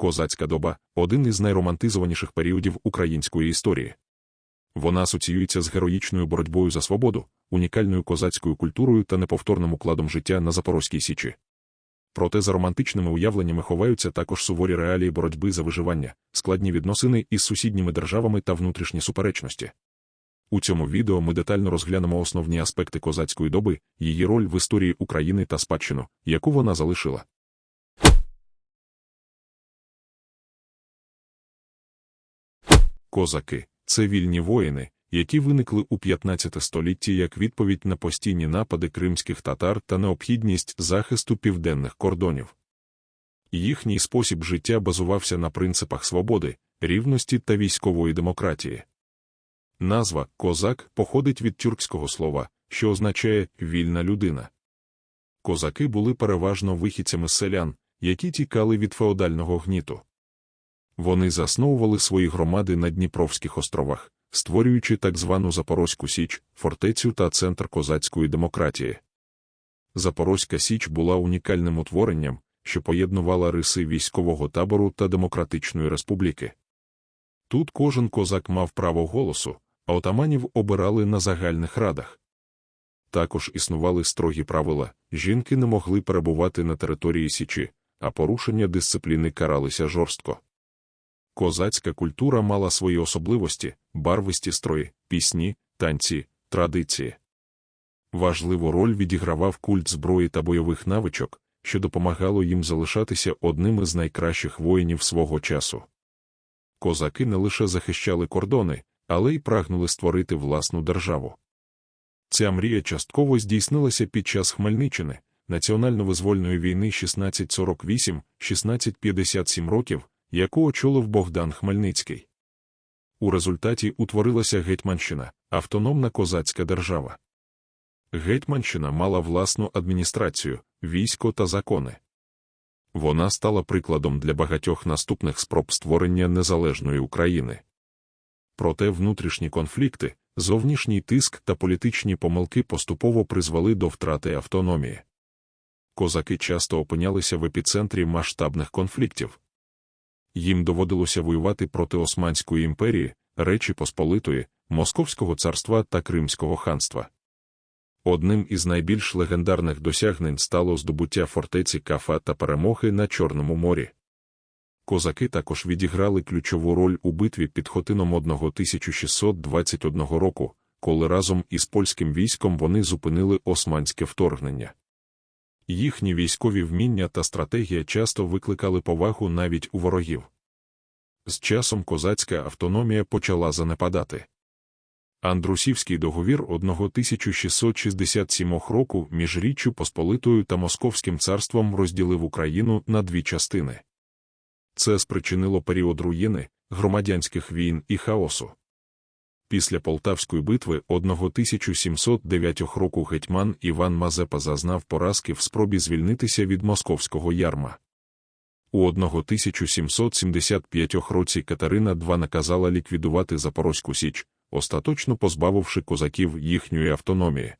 Козацька доба один із найромантизованіших періодів української історії. Вона асоціюється з героїчною боротьбою за свободу, унікальною козацькою культурою та неповторним укладом життя на Запорозькій Січі. Проте за романтичними уявленнями ховаються також суворі реалії боротьби за виживання, складні відносини із сусідніми державами та внутрішні суперечності. У цьому відео ми детально розглянемо основні аспекти козацької доби, її роль в історії України та спадщину, яку вона залишила. Козаки це вільні воїни, які виникли у 15 столітті як відповідь на постійні напади кримських татар та необхідність захисту південних кордонів. Їхній спосіб життя базувався на принципах свободи, рівності та військової демократії. Назва козак походить від тюркського слова, що означає вільна людина. Козаки були переважно вихідцями селян, які тікали від феодального гніту. Вони засновували свої громади на Дніпровських островах, створюючи так звану Запорозьку Січ, фортецю та центр козацької демократії. Запорозька Січ була унікальним утворенням, що поєднувала риси військового табору та демократичної республіки. Тут кожен козак мав право голосу, а отаманів обирали на загальних радах. Також існували строгі правила жінки не могли перебувати на території Січі, а порушення дисципліни каралися жорстко. Козацька культура мала свої особливості, барвисті строї, пісні, танці, традиції. Важливу роль відігравав культ зброї та бойових навичок, що допомагало їм залишатися одним із найкращих воїнів свого часу. Козаки не лише захищали кордони, але й прагнули створити власну державу. Ця мрія частково здійснилася під час Хмельниччини, національно-визвольної війни 1648-1657 років, яку очолив Богдан Хмельницький. У результаті утворилася Гетьманщина, автономна козацька держава. Гетьманщина мала власну адміністрацію, військо та закони. Вона стала прикладом для багатьох наступних спроб створення незалежної України. Проте внутрішні конфлікти, зовнішній тиск та політичні помилки поступово призвели до втрати автономії. Козаки часто опинялися в епіцентрі масштабних конфліктів. Їм доводилося воювати проти Османської імперії, Речі Посполитої, Московського царства та Кримського ханства. Одним із найбільш легендарних досягнень стало здобуття фортеці Кафа та перемоги на Чорному морі. Козаки також відіграли ключову роль у битві під Хотином 1621 року, коли разом із польським військом вони зупинили османське вторгнення. Їхні військові вміння та стратегія часто викликали повагу навіть у ворогів. З часом козацька автономія почала занепадати. Андрусівський договір 1667 року між Річчю Посполитою та Московським царством розділив Україну на дві частини. Це спричинило період руїни, громадянських війн і хаосу. Після Полтавської битви 1709 року гетьман Іван Мазепа зазнав поразки в спробі звільнитися від московського ярма. У 1775 році Катерина II наказала ліквідувати Запорозьку Січ, остаточно позбавивши козаків їхньої автономії.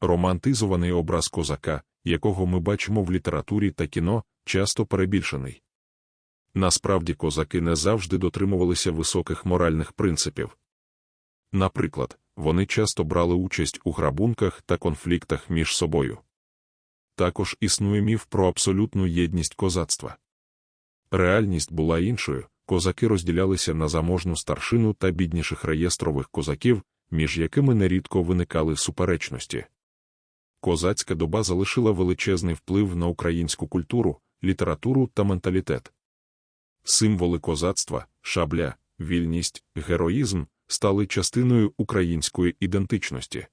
Романтизований образ козака, якого ми бачимо в літературі та кіно, часто перебільшений. Насправді козаки не завжди дотримувалися високих моральних принципів. Наприклад, вони часто брали участь у грабунках та конфліктах між собою. Також існує міф про абсолютну єдність козацтва. Реальність була іншою, козаки розділялися на заможну старшину та бідніших реєстрових козаків, між якими нерідко виникали суперечності. Козацька доба залишила величезний вплив на українську культуру, літературу та менталітет. Символи козацтва, шабля, вільність, героїзм стали частиною української ідентичності.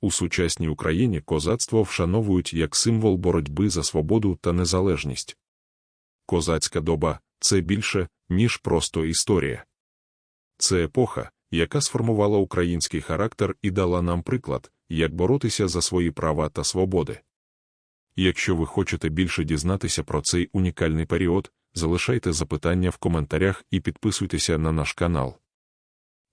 У сучасній Україні козацтво вшановують як символ боротьби за свободу та незалежність. Козацька доба це більше, ніж просто історія. Це епоха, яка сформувала український характер і дала нам приклад, як боротися за свої права та свободи. Якщо ви хочете більше дізнатися про цей унікальний період, залишайте запитання в коментарях і підписуйтеся на наш канал.